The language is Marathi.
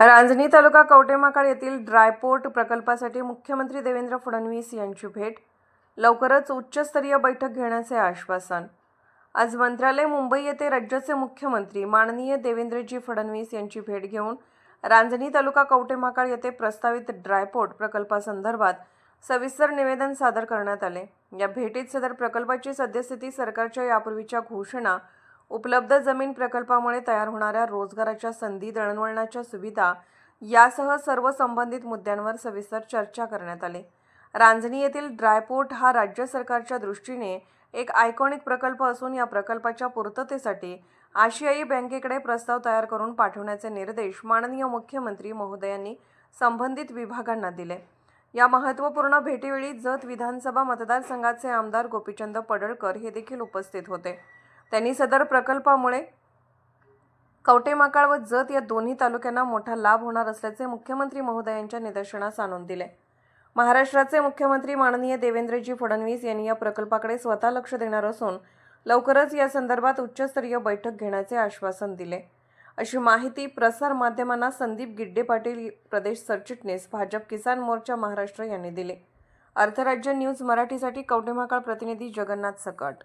रांजणी तालुका कवटेमाकाळ येथील ड्रायपोर्ट प्रकल्पासाठी मुख्यमंत्री देवेंद्र फडणवीस यांची भेट. लवकरच उच्चस्तरीय बैठक घेण्याचे आश्वासन. आज मंत्रालय मुंबई येथे राज्याचे मुख्यमंत्री माननीय देवेंद्रजी फडणवीस यांची भेट घेऊन रांजणी तालुका कवटेमाकाळ येथे प्रस्तावित ड्रायपोर्ट प्रकल्पासंदर्भात सविस्तर निवेदन सादर करण्यात आले. या भेटीत सदर प्रकल्पाची सद्यस्थिती सरकारच्या यापूर्वीच्या घोषणा उपलब्ध जमीन प्रकल्पामुळे तयार होणाऱ्या रोजगाराच्या संधी दळणवळणाच्या सुविधा यासह सर्व संबंधित मुद्द्यांवर सविस्तर चर्चा करण्यात आली. रांजणी येथील ड्रायपोर्ट हा राज्य सरकारच्या दृष्टीने एक आयकॉनिक प्रकल्प असून या प्रकल्पाच्या पूर्ततेसाठी आशियाई बँकेकडे प्रस्ताव तयार करून पाठवण्याचे निर्देश माननीय मुख्यमंत्री महोदयांनी संबंधित विभागांना दिले. या महत्त्वपूर्ण भेटीवेळी जत विधानसभा मतदारसंघाचे आमदार गोपीचंद पडळकर हे देखील उपस्थित होते. त्यांनी सदर प्रकल्पामुळे कवटेमाकाळ व जत या दोन्ही तालुक्यांना मोठा लाभ होणार असल्याचे मुख्यमंत्री महोदयांच्या निदर्शनास आणून दिले. महाराष्ट्राचे मुख्यमंत्री माननीय देवेंद्रजी फडणवीस यांनी या प्रकल्पाकडे स्वतः लक्ष देणार असून लवकरच या संदर्भात उच्चस्तरीय बैठक घेण्याचे आश्वासन दिले. अशी माहिती प्रसार माध्यमांना संदीप गिड्डे पाटील प्रदेश सरचिटणीस भाजप किसान मोर्चा महाराष्ट्र यांनी दिले. अर्थराज्य न्यूज मराठीसाठी कवटेमाकाळ प्रतिनिधी जगन्नाथ सकट.